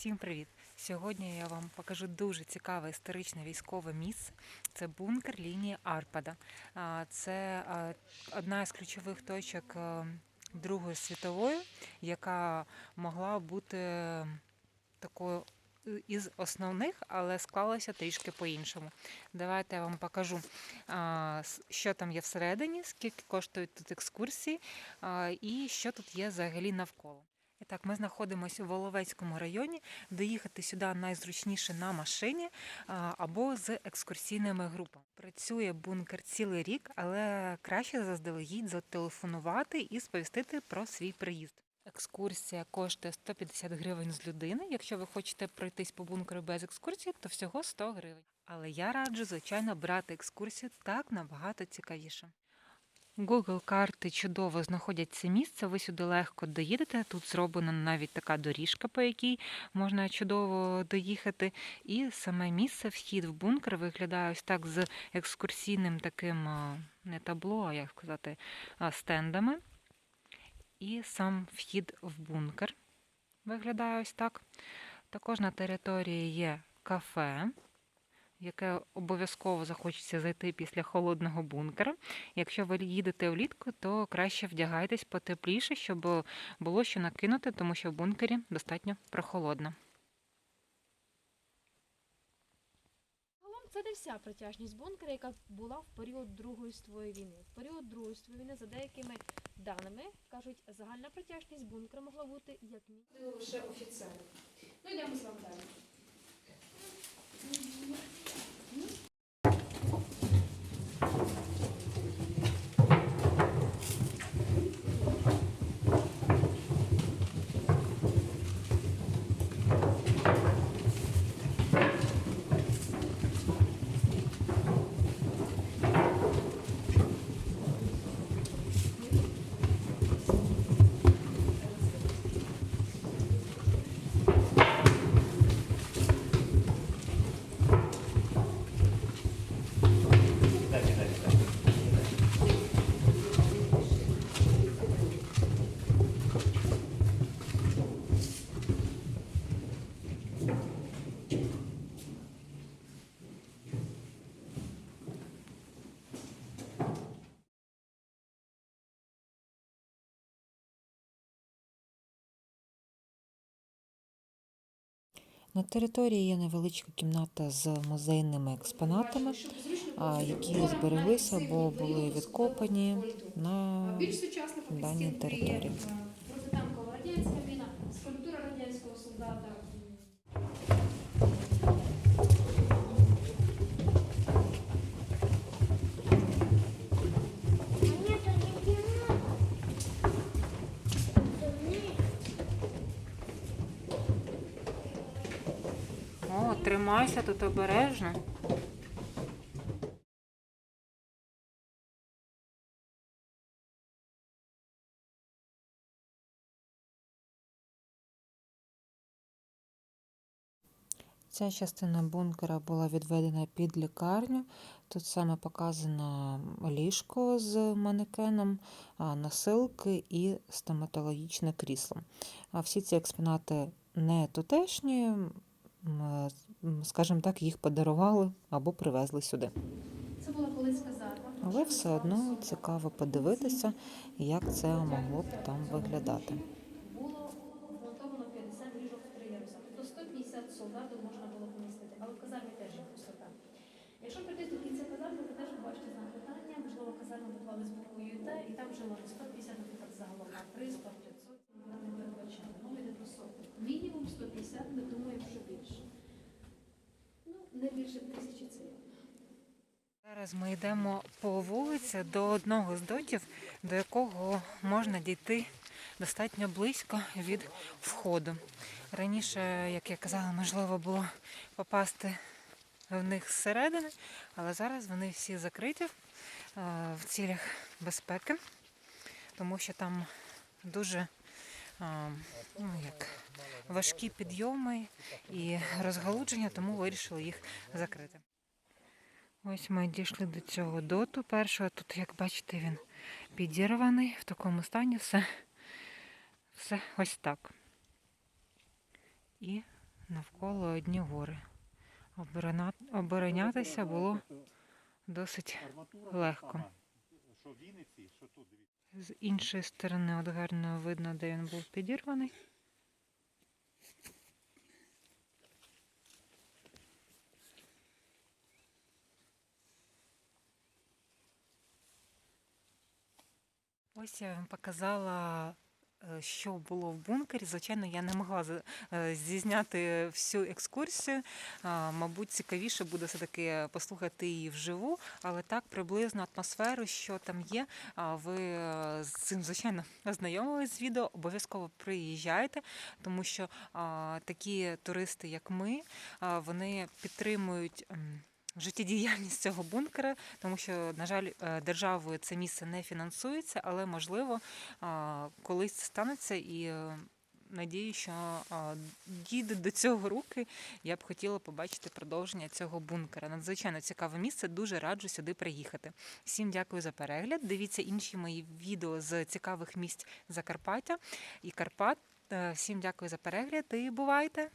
Всім привіт! Сьогодні я вам покажу дуже цікаве історичне військове місце. Це бункер лінії Арпада. Це одна із ключових точок е, Другої світової, яка могла бути такою е, із основних, але склалася трішки по-іншому. Давайте я вам покажу, що там є всередині, скільки коштують тут екскурсії, і що тут є взагалі навколо. І так, ми знаходимося у Воловецькому районі. Доїхати сюди найзручніше на машині або з екскурсійними групами. Працює бункер цілий рік, але краще заздалегідь зателефонувати і сповістити про свій приїзд. Екскурсія коштує 150 гривень з людини. Якщо ви хочете пройтись по бункеру без екскурсії, то всього 100 гривень. Але я раджу, звичайно, брати екскурсію так набагато цікавіше. Google карти чудово знаходять це місце. Ви сюди легко доїдете. Тут зроблена навіть така доріжка, по якій можна чудово доїхати. І саме місце, вхід в бункер виглядає ось так з екскурсійним таким не табло, а як сказати, стендами. І сам вхід в бункер виглядає ось так. Також на території є кафе, яке обов'язково захочеться зайти після холодного бункера. Якщо ви їдете влітку, то краще вдягайтесь потепліше, щоб було що накинути, тому що в бункері достатньо прохолодно. Загалом це не вся протяжність бункера, яка була в період Другої світової війни. В період Другої світової війни, за деякими даними, кажуть, загальна протяжність бункера могла бути як мінімум лише офіцери. Ну йдемо На території є невеличка кімната з музейними експонатами, які збереглися, або були відкопані на даній території. Тримайся тут обережно. Ця частина бункера була відведена під лікарню. Тут саме показано ліжко з манекеном, а, носилки і стоматологічне крісло. А всі ці експонати не тутешні, скажімо так, їх подарували або привезли сюди. Це була колись казарма. Але все одно цікаво подивитися, як це могло б там виглядати. Було вмонтовано 50 ліжок в три яруса. Тобто 150 солдатів можна було помістити, але в казармі теж є пустота. Якщо прийти до кінця казарми, ви теж побачите знак питання, можливо, казарму доклали з буквою Т, і там жило не 150, наприклад, загалом, а 300, 500, вона не передбачала. Мова йде про сотні. Мінімум 150, ми думаємо, що більше. Ну, не більше тисячі це. Зараз ми йдемо по вулиці до одного з дотів, до якого можна дійти достатньо близько від входу. Раніше, як я казала, можливо було попасти в них зсередини, але зараз вони всі закриті е, в цілях безпеки, тому що там дуже ну, як, важкі підйоми і розгалудження, тому вирішили їх закрити. Ось ми дійшли до цього доту першого. Тут, як бачите, він підірваний в такому стані. Все, все ось так. І навколо одні гори. Оборонятися було досить легко. Що в Вінниці, що тут. З іншої сторони, от гарно видно, де він був підірваний. Ось я вам показала, що було в бункері. Звичайно, я не могла е, зізняти всю екскурсію. Мабуть, цікавіше буде все-таки послухати її вживу, але так приблизно атмосферу, що там є. Ви е, з цим, звичайно, ознайомились з відео. Обов'язково приїжджайте, тому що такі туристи, як ми, вони підтримують. Життєдіяльність цього бункера, тому що, на жаль, е, державою це місце не фінансується, але можливо колись це станеться і е, надію, що а, дійдуть до цього руки. Я б хотіла побачити продовження цього бункера. Надзвичайно цікаве місце. Дуже раджу сюди приїхати. Всім дякую за перегляд. Дивіться інші мої відео з цікавих місць Закарпаття і Карпат. Е, Всім дякую за перегляд і бувайте!